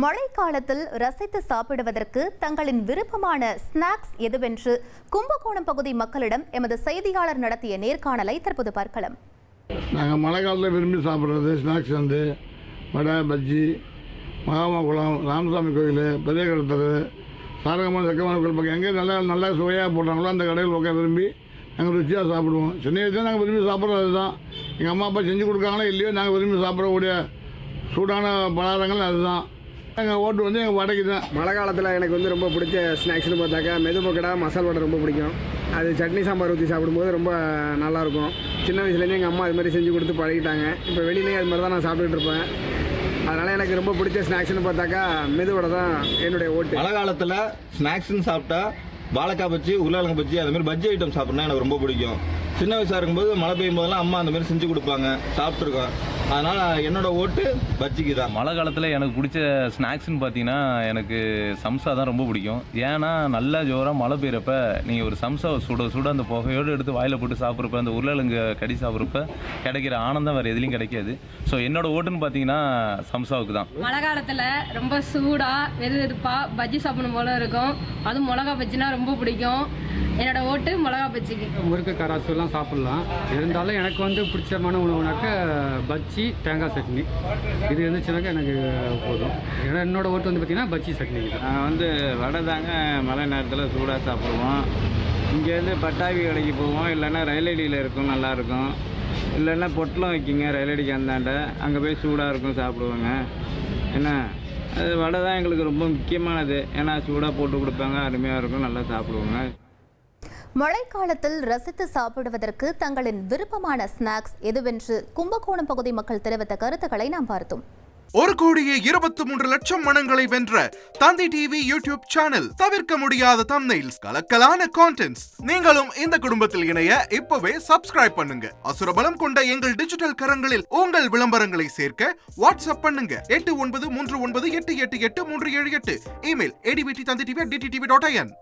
மழைக்காலத்தில் ரசித்து சாப்பிடுவதற்கு தங்களின் விருப்பமான ஸ்நாக்ஸ் எதுவென்று கும்பகோணம் பகுதி மக்களிடம் எமது செய்தியாளர் நடத்திய நேர்காணலை தற்போது பார்க்கலாம். நாங்கள் மழை காலத்தில் விரும்பி சாப்பிட்றது ஸ்நாக்ஸ் வந்து வடை பஜ்ஜி மகாமகுளம் ராமசாமி கோயில் பெரிய கடத்தர் சாரகமான சக்கமான கோயில் பக்கம். எங்கே நல்லா நல்லா சுவையாக போடுறாங்களோ அந்த கடையில் உட்காந்து விரும்பி நாங்கள் ருச்சியாக சாப்பிடுவோம். சின்ன நாங்கள் விரும்பி சாப்பிட்றது அதுதான். எங்கள் அம்மா அப்பா செஞ்சு கொடுக்காங்களோ இல்லையோ நாங்கள் விரும்பி சாப்பிடக்கூடிய சூடான பலகாரங்கள் அதுதான். எங்கள் ஓட்டு வந்து எங்கள் வடைக்கு தான். மழை காலத்தில் எனக்கு வந்து ரொம்ப பிடிச்ச ஸ்நாக்ஸ்னு பார்த்தாக்கா மெது பக்கடா மசால் வடை ரொம்ப பிடிக்கும். அது சட்னி சாம்பார் ஊற்றி சாப்பிடும்போது ரொம்ப நல்லாயிருக்கும். சின்ன வயசுலேருந்து எங்கள் அம்மா அது மாதிரி செஞ்சு கொடுத்து பழகிட்டாங்க. இப்போ வெளியிலேயே அது மாதிரி தான் நான் சாப்பிட்டுட்டு இருப்பேன். அதனால் எனக்கு ரொம்ப பிடிச்ச ஸ்நாக்ஸ்னு பார்த்தாக்கா மெது வடை தான் என்னுடைய ஓட்டு. மழை காலத்தில் ஸ்நாக்ஸ்னு சாப்பிட்டா வாழைக்காய் பஜ்ஜி உருளைக்கிழங்கு பஜ்ஜி அது மாதிரி பஜ்ஜி ஐட்டம் சாப்பிட்னா எனக்கு ரொம்ப பிடிக்கும். சின்ன வயசாக இருக்கும்போது மழை பெய்யும் போதெல்லாம் அம்மா அந்த மாதிரி செஞ்சு கொடுப்பாங்க. சாப்பிட்ருக்கோம் அதனால் என்னோட ஓட்டு பஜ்ஜிக்கு தான். மழை காலத்தில் எனக்கு பிடிச்ச ஸ்நாக்ஸ்னு பார்த்தீங்கன்னா எனக்கு சம்சா தான் ரொம்ப பிடிக்கும். ஏன்னா நல்லா ஜோராக மழை பெய்யறப்ப நீங்கள் ஒரு சம்சா சுட சுட அந்த புகையோடு எடுத்து வாயில் போட்டு சாப்பிட்றப்ப அந்த உருளைக்கிழங்கு கடி சாப்பிட்றப்ப கிடைக்கிற ஆனந்தம் வேறு எதுலையும் கிடைக்காது. ஸோ என்னோட ஓட்டுன்னு பார்த்தீங்கன்னா சம்சாவுக்கு தான். மழை காலத்தில் ரொம்ப சூடாக வெது வெதுப்பாக பஜ்ஜி சாப்பிடணும் போல இருக்கும். அதுவும் மிளகா பஜ்ஜினா ரொம்ப பிடிக்கும். என்னோட ஓட்டு மிளகா பஜ்ஜிக்கு. முறுக்கு கராசு எல்லாம் சாப்பிட்லாம். இருந்தாலும் எனக்கு வந்து பிடிச்சமான உணவுனாக்க பஜ்ஜி தேங்காய் சட்னி. இது இருந்துச்சுனாக்கா எனக்கு போதும். ஏன்னா என்னோட ஓட்டு வந்து பார்த்திங்கன்னா பஜ்ஜி சட்னி நான் வந்து வடை தாங்க மழை நேரத்தில் சூடாக சாப்பிடுவோம். இங்கேருந்து பட்டாவி கடைக்கு போவோம். இல்லைன்னா ரயிலடியில் இருக்கும் நல்லாயிருக்கும் இல்லைன்னா பொட்டலம் வைக்கிங்க ரயிலடிக்கு அந்தாண்ட அங்கே போய் சூடாக இருக்கும் சாப்பிடுவோங்க. என்ன? அது வடை தான் எங்களுக்கு ரொம்ப முக்கியமானது. ஏன்னா சூடாக போட்டு கொடுப்பாங்க அருமையாக இருக்கும் நல்லா சாப்பிடுவோங்க. மழைக்காலத்தில் ரசித்து சாப்பிடுவதற்கு தங்களின் விருப்பமான ஸ்நாக்ஸ் எதுவென்று கும்பகோணம் பகுதி மக்கள் தெரிவித்த கருத்துக்களை நாம் பார்த்தோம். ஒரு கோடியே இருபத்தி மூன்று லட்சம் மனங்களை வென்ற தந்தி டிவி யூடியூப் சேனல் தவிர்க்க முடியாத தம்னைல்ஸ் கலக்கலான கான்டென்ட்ஸ் நீங்களும் இந்த குடும்பத்தில் இணைய இப்பவே சப்ஸ்கிரைப் பண்ணுங்க. அசுரபலம் கொண்ட எங்கள் டிஜிட்டல் கரங்களில் உங்கள் விளம்பரங்களை சேர்க்க வாட்ஸ்அப் பண்ணுங்க. எட்டு ஒன்பது மூன்று ஒன்பது எட்டு எட்டு எட்டு மூன்று ஏழு எட்டு. Email ஏடிபிடி Thanthi TV DD TV dot IN